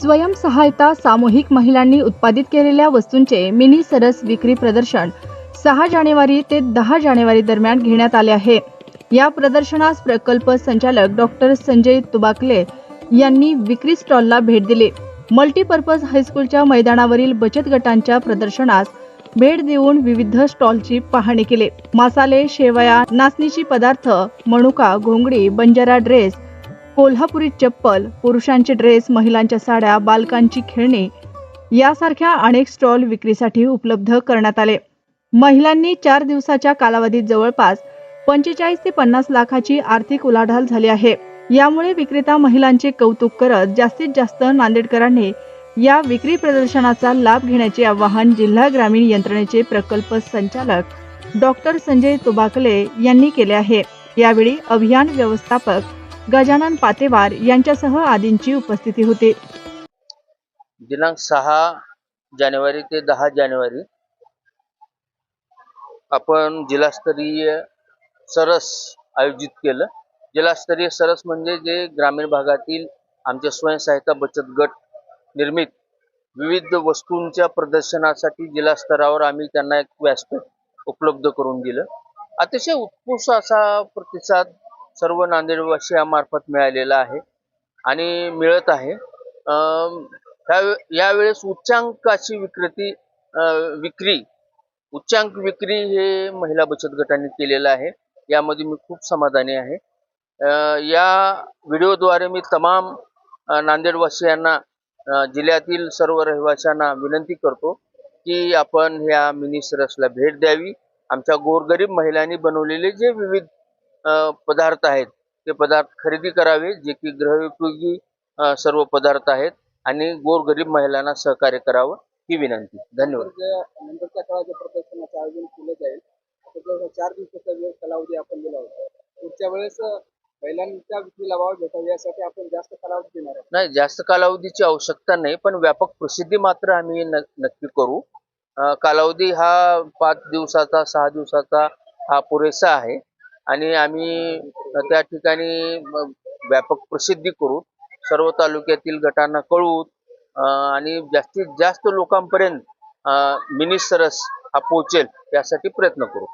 स्वयंसहायता सामूहिक महिलांनी उत्पादित केलेल्या वस्तूंचे मिनी सरस विक्री प्रदर्शन सहा जानेवारी ते दहा जानेवारी दरम्यान घेण्यात आले आहे. या प्रदर्शनास प्रकल्प संचालक डॉक्टर संजय तुबाकले यांनी विक्री स्टॉलला भेट दिली. मल्टीपर्पज हायस्कूलच्या मैदानावरील बचत गटांच्या प्रदर्शनास भेट देऊन विविध स्टॉलची पाहणी केली. मसाले शेवया नाचणीची पदार्थ मनुका घोंगडी बंजारा ड्रेस कोल्हापुरी चप्पल पुरुषांचे ड्रेस महिलांच्या साड्या बालकांची खेळणी यासारख्या अनेक स्टॉल विक्रीसाठी उपलब्ध करण्यात आले. महिलांनी चार दिवसाच्या कालावधीत जवळपास पंचेचाळीस ते पन्नास लाखाची आर्थिक उलाढाल झाली आहे. यामुळे विक्रेता महिलांचे कौतुक करत जास्तीत जास्त नांदेडकरांनी या विक्री प्रदर्शनाचा लाभ घेण्याचे आवाहन जिल्हा ग्रामीण यंत्रणेचे प्रकल्प संचालक डॉक्टर संजय तुबाकले यांनी केले आहे. यावेळी अभियान व्यवस्थापक गजानन पातेवार यांच्यासह आदींची उपस्थिती होती. दिनांक सहा जानेवारी ते दहा जानेवारी आपण जिल्हास्तरीय सरस आयोजित केलं. जिल्हास्तरीय सरस म्हणजे जे ग्रामीण भागातील आमच्या स्वयंसहायता बचत गट निर्मित विविध वस्तूंच्या प्रदर्शनासाठी जिल्हा स्तरावर आम्ही त्यांना एक व्यासपीठ उपलब्ध करून दिलं. अतिशय उत्कृष्ट असा प्रतिसाद सर्व नांदेडवासियामार्फत मिळालेला आहे आणि मिळत आहे. ह्या- यावेळेस उच्चांकाची विक्रेती विक्री उच्चांक विक्री हे महिला बचत गटाने केलेलं आहे. यामध्ये मी खूप समाधानी आहे. या व्हिडिओद्वारे मी तमाम नांदेडवासियांना जिल्ह्यातील सर्व रहिवाशांना विनंती करतो की आपण ह्या मिनी सरसला भेट द्यावी. आमच्या गोरगरीब महिलांनी बनवलेले जे विविध पदार्थ आहेत. ते पदार्थ खरेदी करावे जे की गृहोपयोगी अं, सर्व पदार्थ आहेत आणि गोरगरीब महिलांना सहकार्य करावं ही विनंती. धन्यवाद. नंतरच्या काळात जे प्रदर्शनाचं आयोजन केलं जाईल. चार दिवसाचा वेळ कालावधी आपण दिला होता पुढच्या वेळेस महिलांच्या विक्रीला वाव भेटावा यासाठी आपण जास्त कालावधी देणार नाही जास्त कालावधीची आवश्यकता नाही पण व्यापक प्रसिद्धी मात्र आम्ही नक्की करू. कालावधी हा पाच दिवसाचा सहा दिवसाचा हा पुरेसा आहे. आणि आम्ही त्या ठिकाणी व्यापक प्रसिद्धी करू सर्व तालुक्यातील गटांना कळवू आणि जास्तीत जास्त लोकांपर्यंत मिनी सरस हा पोहोचेल यासाठी प्रयत्न करू.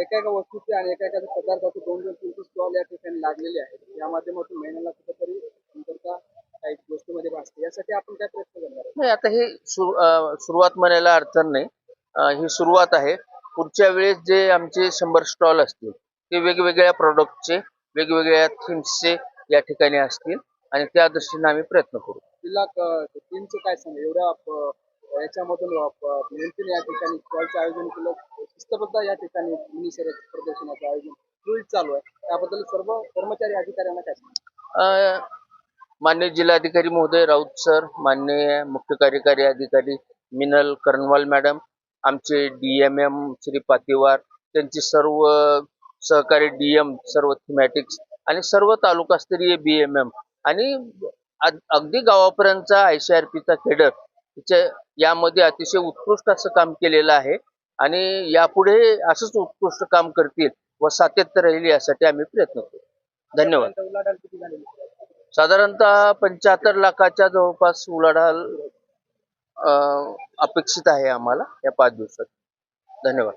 एका एका वस्तूचे आणि एका एका पदार्थाचे दोन दोन तीन तीन स्टॉल या ठिकाणी लागलेले आहेत. या माध्यमातून महिन्याला कुठेतरी काही गोष्टीमध्ये भासते. यासाठी आपण काय प्रयत्न करणार नाही आता हे सुरुवात म्हणायला अडचण नाही. ही सुरुवात आहे. पुढच्या वेळेस जे आमचे शंभर स्टॉल असतील ते वेगवेगळ्या प्रोडक्टचे वेगवेगळ्या थीम्सचे या ठिकाणी असतील आणि त्या दृष्टीने आम्ही प्रयत्न करू. तिला टीमचं काय सांगा? एवढ्या याच्यामधून या ठिकाणी स्टॉलचं आयोजन केलं. शिस्तबद्ध या ठिकाणी मिनी शर्यत प्रदर्शनाचं आयोजन सुरळीत चालू आहे. त्याबद्दल सर्व कर्मचारी अधिकाऱ्यांना काय सांगा? अं, माननीय जिल्हाधिकारी महोदय राऊत सर माननीय मुख्य कार्यकारी अधिकारी मिनल कर्नवाल मॅडम आमचे D M M Shri Patewar त्यांचे सर्व सहकारी डीएम सर्व थिमॅटिक्स आणि सर्व तालुकास्तरीय बी एम एम आणि अगदी गावापर्यंतचा आय सी आर पीचा केडर तिच्या यामध्ये अतिशय उत्कृष्ट असं काम केलेलं आहे आणि यापुढे असंच उत्कृष्ट काम करतील व सातत्य राहील यासाठी आम्ही प्रयत्न करू. धन्यवाद. साधारणतः पंच्याहत्तर लाखाच्या जवळपास उलाढाल अपेक्षित आहे आम्हाला या पाच दिवसात. धन्यवाद.